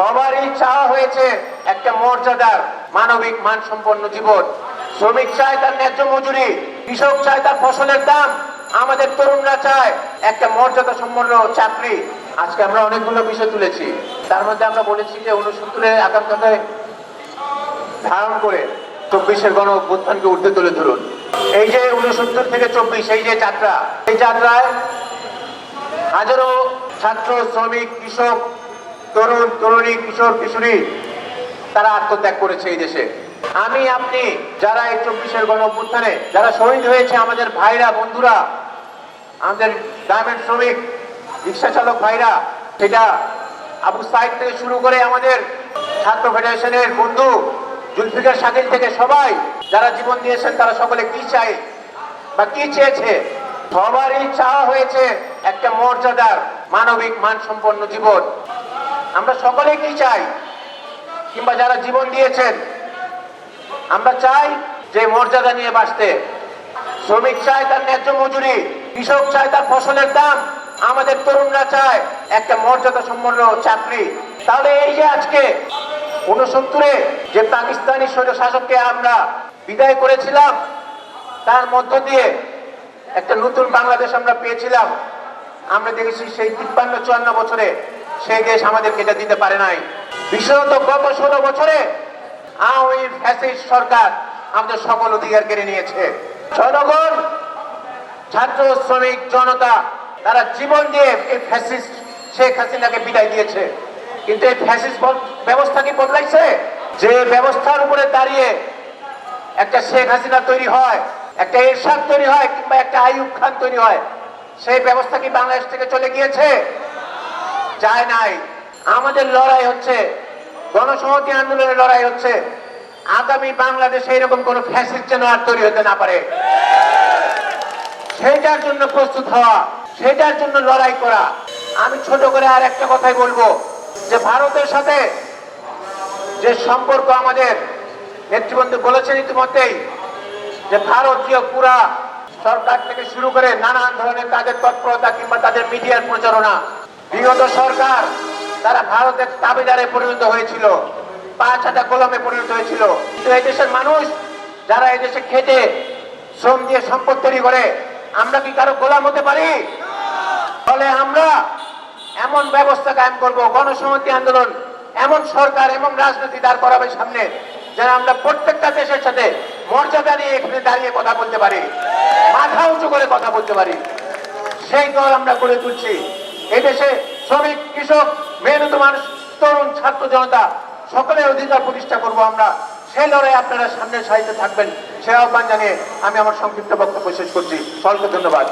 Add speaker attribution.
Speaker 1: সবারই চাওয়া হয়েছে একটা মর্যাদার মানবিক মানসম্পন্ন জীবন। শ্রমিক চায় তার ন্যায্য মজুরি, কৃষক চায় তার ফসলের দাম, আমাদের তরুণরা চায় একটা মর্যাদা সম্পন্ন চাকরি। আজকে আমরা অনেকগুলো বিষয় তুলেছি। তার মধ্যে আমরা বলেছি যে উনসত্তরের আকাঙ্ক্ষাকে ধারণ করে চব্বিশের গণ অভ্যুত্থানকে উঠতে তুলে ধরুন। এই যে উনসত্তর থেকে চব্বিশ, এই যে যাত্রা, এই যাত্রায় হাজারো ছাত্র, শ্রমিক, কৃষক তরুণ, তরুণী, কিশোর, কিশোরী, তারা আত্মত্যাগ করেছে এই দেশে। আমি, আপনি, যারা এই চব্বিশের গণ যারা শহীদ হয়েছে আমাদের ভাইরা, বন্ধুরা, আমাদের গার্মেন্ট শ্রমিক, রিক্সা চালক ভাইরা, সেটা আবু সাইদ থেকে শুরু করে আমাদের ছাত্র ফেডারেশনের বন্ধু, জুলফিকার স্বাধীন থেকে সবাই, যারা জীবন দিয়েছেন, তারা সকলে কি চায় বা কি চেয়েছে? সবারই চাওয়া হয়েছে একটা মর্যাদার, মানবিক, মানসম্পন্ন জীবন। আমরা সকলে কি চাই? কিংবা যারা জীবন দিয়েছেন, আমরা চাই যে মর্যাদা নিয়ে বাঁচতে। শ্রমিক চায় তার ন্যায্য মজুরি, কৃষক চায় তার ফসলের দাম, আমাদের তরুণরা চায় একটা মর্যাদা সম্পন্ন চাকরি। তাহলে এই যে আজকে উনসত্তরে যে পাকিস্তানি স্বৈর শাসককে আমরা বিদায় করেছিলাম, তার মধ্য দিয়ে একটা নতুন বাংলাদেশ আমরা পেয়েছিলাম। আমরা দেখেছি সেই তিপ্পান্ন চুয়ান্ন বছরে সেই দেশ আমাদেরকে এটা দিতে পারে নাই। বিশেষত গত ষোলো বছরে আওয়ামী ফ্যাসিস্ট সরকার আমাদের সকল অধিকার কেড়ে নিয়েছে। জনগণ, ছাত্র, শ্রমিক, জনতা, তারা জীবন দিয়ে এই ফ্যাসিস্ট শেখ হাসিনাকে বিদায় দিয়েছে। কিন্তু এই ফ্যাসিস্ট ব্যবস্থা কি বদলাইছে? যে ব্যবস্থার উপরে দাঁড়িয়ে একটা শেখ হাসিনা তৈরি হয়, একটা এরশাদ তৈরি হয় কিংবা একটা আইয়ুব খান তৈরি হয়, সেই ব্যবস্থা কি বাংলাদেশ থেকে চলে গিয়েছে? যায় নাই। আমাদের লড়াই হচ্ছে, গণসংহতি আন্দোলনের লড়াই হচ্ছে। আগামী বাংলাদেশে এরকম কোন ফ্যাসিস্ট যেন আর তৈরি হতে না পারে। সেটার জন্য প্রস্তুত হওয়া, সেটার জন্য লড়াই করা। আমি ছোট করে আর একটা কথাই বলব, যে ভারতের সাথে যে সম্পর্ক আমাদের নেতৃবৃন্দ বলেছেন ইতিমধ্যেই, যে ভারতীয় পুরা সরকার থেকে শুরু করে নানান ধরনের তাদের তৎপরতা কিংবা তাদের মিডিয়ার প্রচারণা বিগত সরকার তারা ভারতের দাবিদারে পরিণত হয়েছিল পাঁচ হাতে কলমে পরিণত হয়েছিল। কিন্তু এই দেশের মানুষ যারা এই দেশে খেটে, শ্রম দিয়ে সম্পদ তৈরি করে, আমরা কি কারও গোলাম হতে পারি? ফলে আমরা এমন ব্যবস্থা কায়েম করব, গণসংহতি আন্দোলন, এমন সরকার এবং রাজনীতি দাঁড় করাবে সামনে, যেন আমরা প্রত্যেকটা দেশের সাথে মর্যাদা নিয়ে এখানে দাঁড়িয়ে কথা বলতে পারি, মাথা উঁচু করে কথা বলতে পারি। সেই দল আমরা গড়ে তুলছি। এই দেশে শ্রমিক, কৃষক মেহনত মানুষ তরুণ, ছাত্র জনতা, সকলের অধিকার প্রতিষ্ঠা করব আমরা। সেই লড়াই আপনারা সামনে সাহিত্য থাকবেন। সে আহ্বান জানিয়ে আমি আমার সংক্ষিপ্ত বক্তব্য শেষ করছি। সকলকে ধন্যবাদ।